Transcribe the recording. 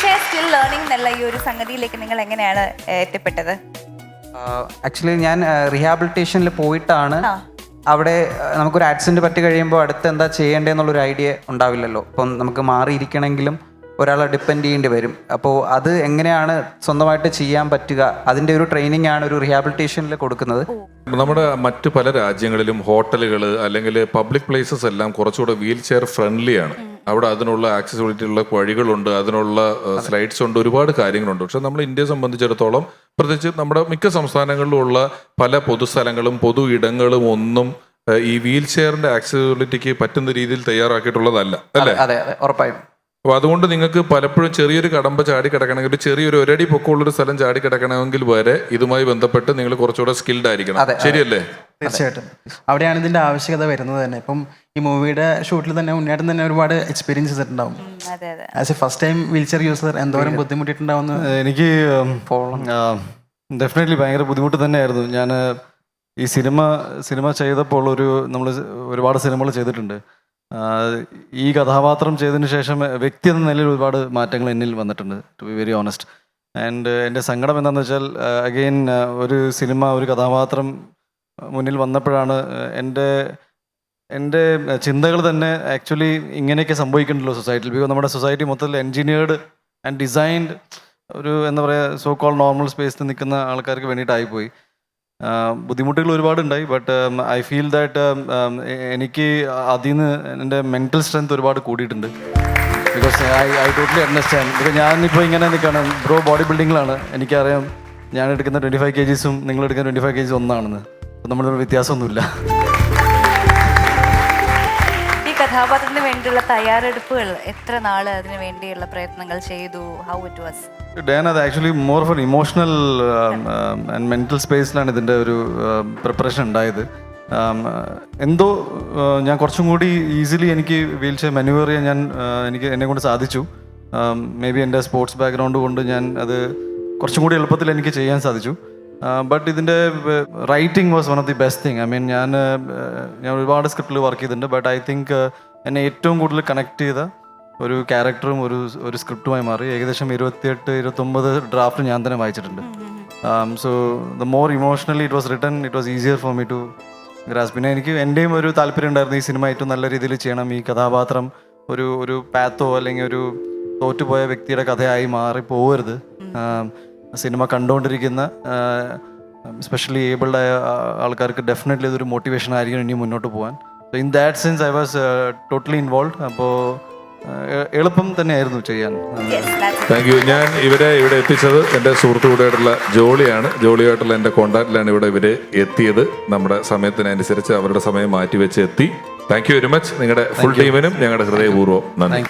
പക്ഷേ still learning എന്നുള്ള ഈ ഒരു സംഗതിയിലേക്ക് നിങ്ങൾ എങ്ങനെയാണ് എത്തിപ്പെട്ടത്? ആക്ച്വലി ഞാൻ റീഹാബിലിറ്റേഷനിൽ പോയിട്ടാണ്. അവിടെ നമുക്കൊരു ആക്സിഡന്റ് പറ്റി കഴിയുമ്പോൾ അടുത്ത് എന്താ ചെയ്യേണ്ടതെന്നുള്ളൊരു ഐഡിയ ഉണ്ടാവില്ലല്ലോ. അപ്പം നമുക്ക് മാറിയിരിക്കണമെങ്കിലും ഒരാളെ ഡിപ്പെൻഡ് ചെയ്യേണ്ടി വരും. അപ്പോൾ അത് എങ്ങനെയാണ് സ്വന്തമായിട്ട് ചെയ്യാൻ പറ്റുക? അതിന്റെ ഒരു ട്രെയിനിങ് ആണ് ഒരു റീഹാബിലിറ്റേഷനിൽ കൊടുക്കുന്നത്. നമ്മുടെ മറ്റ് പല രാജ്യങ്ങളിലും ഹോട്ടലുകൾ അല്ലെങ്കിൽ പബ്ലിക് പ്ലേസസ് എല്ലാം കുറച്ചുകൂടെ വീൽ ചെയർ ഫ്രണ്ട്ലി ആണ് അവിടെ അതിനുള്ള ആക്സസിബിലിറ്റി ഉള്ള വഴികളുണ്ട് അതിനുള്ള സ്ലൈഡ്സ് ഉണ്ട് ഒരുപാട് കാര്യങ്ങളുണ്ട്. പക്ഷെ നമ്മൾ ഇന്ത്യയെ സംബന്ധിച്ചിടത്തോളം പ്രത്യേകിച്ച് നമ്മുടെ മിക്ക സംസ്ഥാനങ്ങളിലുമുള്ള പല പൊതുസ്ഥലങ്ങളും പൊതു ഇടങ്ങളും ഒന്നും ഈ വീൽ ചെയറിന്റെ ആക്സസിബിലിറ്റിക്ക് പറ്റുന്ന രീതിയിൽ തയ്യാറാക്കിയിട്ടുള്ളതല്ല. അല്ലേ? അതെ അതെ. ഉറപ്പായും. അപ്പൊ അതുകൊണ്ട് നിങ്ങൾക്ക് പലപ്പോഴും ചെറിയൊരു കടമ്പ ചാടി കിടക്കണമെങ്കിൽ ഒരു ചെറിയൊരു ഒരടി പൊക്കമുള്ളൊരു സ്ഥലം ചാടി കിടക്കണമെങ്കിൽ വരെ ഇതുമായി ബന്ധപ്പെട്ട് നിങ്ങൾ കുറച്ചുകൂടെ സ്കിൽഡ് ആയിരിക്കണം. ശരിയല്ലേ? തീർച്ചയായിട്ടും. അവിടെയാണ് ഇതിന്റെ ആവശ്യകത വരുന്നത് തന്നെ. ഇപ്പം ഈ മൂവിയുടെ ഷൂട്ടിൽ തന്നെ ഉണ്ണിയാട്ടം തന്നെ ഒരുപാട് എക്സ്പീരിയൻസ് ചെയ്തിട്ടുണ്ടാവും. അതെ അതെ. As a first time wheelchair user എന്തോരം ബുദ്ധിമുട്ടിയിട്ടുണ്ടാവുന്ന എനിക്ക് ഡെഫിനറ്റ്ലി ഭയങ്കര ബുദ്ധിമുട്ട് തന്നെയായിരുന്നു. ഞാൻ ഈ സിനിമ സിനിമ ചെയ്തപ്പോൾ ഒരു നമ്മൾ ഒരുപാട് സിനിമകൾ ചെയ്തിട്ടുണ്ട്. ഈ കഥാപാത്രം ചെയ്തതിന് ശേഷം വ്യക്തി എന്ന നിലയിൽ ഒരുപാട് മാറ്റങ്ങൾ എന്നിൽ വന്നിട്ടുണ്ട് to be very honest and എന്റെ സങ്കടം എന്താണെന്ന് വെച്ചാൽ അഗെയിൻ ഒരു സിനിമ ഒരു കഥാപാത്രം മുന്നിൽ വന്നപ്പോഴാണ് എന്റെ എന്റെ ചിന്തകൾ തന്നെ ആക്ച്വലി ഇങ്ങനെയൊക്കെ സംഭവിക്കണ്ടല്ലോ സൊസൈറ്റിയിൽ. ബിക്കോസ് നമ്മുടെ സൊസൈറ്റി മൊത്തത്തിൽ എൻജിനീയർഡ് ആൻഡ് ഡിസൈൻഡ് ഒരു എന്താ പറയുക സോ കോൾ നോർമൽ സ്പേസിൽ നിൽക്കുന്ന ആൾക്കാർക്ക് വേണ്ടിയിട്ടായിപ്പോയി. ബുദ്ധിമുട്ടുകൾ ഒരുപാടുണ്ടായി ബട്ട് ഐ ഫീൽ ദാറ്റ് എനിക്ക് അതിൽ നിന്ന് എന്റെ മെന്റൽ സ്ട്രെങ്ത് ഒരുപാട് കൂടിയിട്ടുണ്ട്. Because I I totally understand because ഞാനിപ്പോൾ ഇങ്ങനെ നിൽക്കുകയാണ്. ബ്രോ ബോഡി ബിൽഡിങ്ങിലാണ് എനിക്കറിയാം ഞാൻ എടുക്കുന്ന ട്വന്റി ഫൈവ് കെ ജീസും നിങ്ങൾ എടുക്കുന്ന ട്വന്റി ഫൈവ് കെ ജീസ് ഒന്നാണെന്ന്. നമ്മുടെ വ്യത്യാസമൊന്നുമില്ല. ഈ കഥാപാത്രത്തിന് വേണ്ടിയുള്ള തയ്യാറെടുപ്പുകൾ എത്ര നാൾ അതിനു വേണ്ടിയുള്ള പ്രയത്നങ്ങൾ ചെയ്തു? ഹൗ ഇറ്റ് വാസ് ഡാൻ അത് actually more of emotional and mental സ്പേസിലാണ് ഇതിന്റെ ഒരു പ്രിപ്പറേഷൻ ഉണ്ടായത്. Um, എന്തോ uh, ഞാൻ കുറച്ചും കൂടി ഈസിലി എനിക്ക് വീൽ ചെയർ മെനുവർ ചെയ്യാൻ ഞാൻ uh, എനിക്ക് എന്നെ കൊണ്ട് സാധിച്ചു. മേ ബി എന്റെ സ്പോർട്സ് ബാക്ക്ഗ്രൗണ്ട് കൊണ്ട് ഞാൻ അത് കുറച്ചും കൂടി എളുപ്പത്തിൽ എനിക്ക് ചെയ്യാൻ സാധിച്ചു. ബട്ട് ഇതിന്റെ writing was one of the best thing I mean ഞാൻ ഞാൻ ഒരുപാട് സ്ക്രിപ്റ്റിൽ വർക്ക് ചെയ്തിട്ടുണ്ട് ബട്ട് ഐ തിങ്ക് എന്നെ ഏറ്റവും കൂടുതൽ കണക്ട് ചെയ്ത ഒരു ക്യാരക്ടറും ഒരു ഒരു സ്ക്രിപ്റ്റുമായി മാറി. ഏകദേശം ഇരുപത്തിയെട്ട് ഇരുപത്തൊമ്പത് ഡ്രാഫ്റ്റ് ഞാൻ തന്നെ വായിച്ചിട്ടുണ്ട്. So the more emotionally it was written it was easier for me to grasp പിന്നെ എനിക്ക് എന്റെയും ഒരു താല്പര്യം ഉണ്ടായിരുന്നു ഈ സിനിമ ഏറ്റവും നല്ല രീതിയിൽ ചെയ്യണം. ഈ കഥാപാത്രം ഒരു ഒരു പാത്തോ അല്ലെങ്കിൽ ഒരു തോറ്റുപോയ വ്യക്തിയുടെ കഥയായി മാറി പോകരുത് സിനിമ കണ്ടുകൊണ്ടിരിക്കുന്ന സ്പെഷ്യലി ഏബിൾഡ് ആയ ആൾക്കാർക്ക് ഡെഫിനറ്റ്ലി ഇതൊരു മോട്ടിവേഷൻ ആയിരിക്കും ഇനി മുന്നോട്ട് പോകാൻ so in that sense I was totally involve അപ്പോൾ എളുപ്പം തന്നെയായിരുന്നു ചെയ്യാൻ. താങ്ക് യു ഞാൻ ഇവരെ ഇവിടെ എത്തിച്ചത് എന്റെ സുഹൃത്തുകൂടെയായിട്ടുള്ള ജോളിയാണ്. ജോളിയായിട്ടുള്ള എന്റെ കോണ്ടാക്റ്റിലാണ് ഇവിടെ ഇവരെ എത്തിയത്. നമ്മുടെ സമയത്തിനനുസരിച്ച് അവരുടെ സമയം മാറ്റി വെച്ച് എത്തി താങ്ക് യു വെരി മച്ച് നിങ്ങളുടെ ഫുൾ ടീമിനും ഞങ്ങളുടെ ഹൃദയപൂർവം നന്ദി.